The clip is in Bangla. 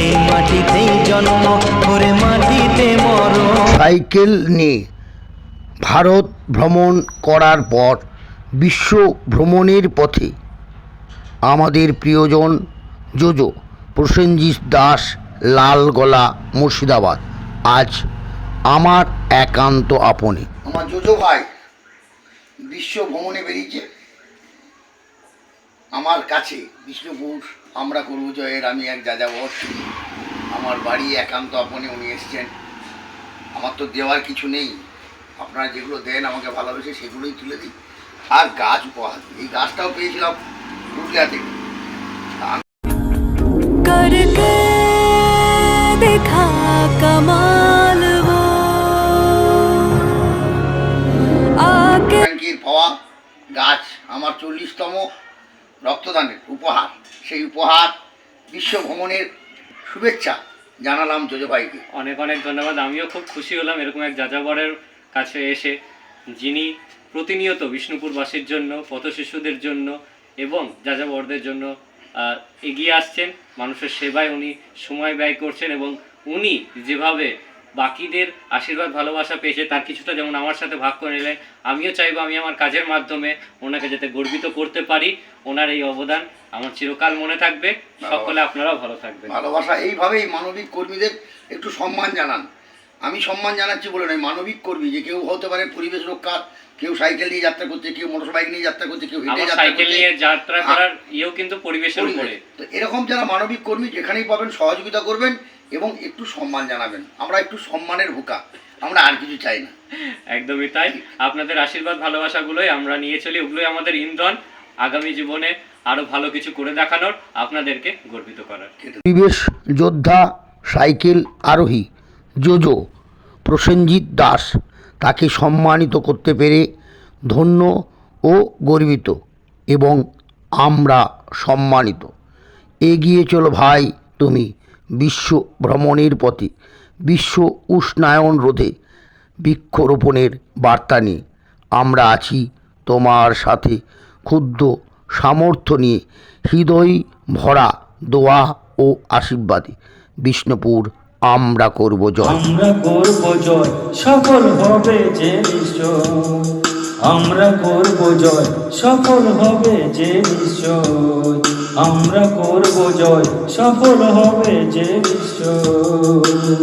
এই মাটিতেই জন্ম করে মাটিতে মরণ। সাইকেল নিয়ে ভারত ভ্রমণ করার পর বিশ্ব ভ্রমণের পথে আমাদের প্রিয়জন জোজো প্রসেনজিৎ দাস লালগোলা মুর্শিদাবাদ। আজ আমার একান্ত আপনে। আমার জোজো ভাই বিশ্ব ভ্রমণে বেরিয়েছে। আমার কাছে। বিষ্ণুপুর আমরা করব জয়ের আমি এক যাযাবর। আমার বাড়ি একান্ত আপনি উনি এসছেন। আমার তো দেওয়ার কিছু নেই। আপনারা যেগুলো দেন আমাকে ভালোবেসে সেগুলোই তুলে দিই আর গাছ উপহার এই গাছটাও পেয়েছিলাম পুরুলিয়া থেকে পাওয়া গাছ আমার চল্লিশতম রক্তদানের উপহার। সেই উপহার বিশ্ব ভ্রমণের শুভেচ্ছা জানালাম জোজো ভাইকে অনেক অনেক ধন্যবাদ। আমিও খুব খুশি হলাম এরকম এক যাযাবরের কাছে এসে, যিনি প্রতিনিয়ত বিষ্ণুপুরবাসীর জন্য, পথশিশুদের জন্য এবং যাযাবরদের জন্য এগিয়ে আসছেন। মানুষের সেবায় উনি সময় ব্যয় করছেন এবং উনি যেভাবে বাকিদের আশীর্বাদ ভালোবাসা পেয়েছে তার কিছুটা যেমন আমার সাথে ভাগ করে নিলেন আমিও চাইব আমি আমার কাজের মাধ্যমে ওনাকে যাতে গর্বিত করতে পারি। ওনার এই অবদান আমার চিরকাল মনে থাকবে। সকলে আপনারাও ভালো থাকবেন। ভালোবাসা এইভাবেই মানবিক কর্মীদের একটু সম্মান জানান। আমি সম্মান জানাচ্ছি বলে নয় মানবিক কর্মী যে কেউ হতে পারে পরিবেশ রক্ষা কেউ সাইকেল নিয়ে যাত্রা করছে কেউ মোটর বাইক নিয়ে যাত্রা করছে কেউ হেঁটে যাত্রা সাইকেল নিয়ে যাত্রা করার ইয়েও কিন্তু পরিবেশের পরিবেশ। উপরে। তো এরকম যারা মানবিক কর্মী যেখানেই পাবেন সহযোগিতা করবেন। এবং একটু সম্মান জানাবেন। আমরা একটু সম্মানের ভুকা আমরা আর কিছু চাই না। একদমই তাই। আপনাদের আশীর্বাদ ভালোবাসাগুলোই আমরা নিয়ে চলি। ওগুলোই আমাদের ইন্ধন আগামী জীবনে আরও ভালো কিছু করে দেখানোর আপনাদেরকে গর্বিত করার। পরিবেশ যোদ্ধা সাইকেল আরোহী জোজো প্রসেনজিৎ দাস তাকে সম্মানিত করতে পেরে ধন্য ও গর্বিত এবং আমরা সম্মানিত। এগিয়ে চলো ভাই তুমি। বিশ্ব ভ্রমণের পথে, বিশ্ব উষ্ণায়ন রোধে বৃক্ষরোপণের বার্তা নিয়ে। আমরা আছি তোমার সাথে ক্ষুদ্র সামর্থ্য নিয়ে, হৃদয় ভরা দোয়া ও আশীর্বাদে। বিষ্ণুপুর, আমরা করব জয়। আমরা করব জয়। সফল হবে যে নিশ্চয়। আমরা করব জয় সফল হবে যে বিশ্ব আমরা করব জয় সফল হবে যে নিশ্চয়।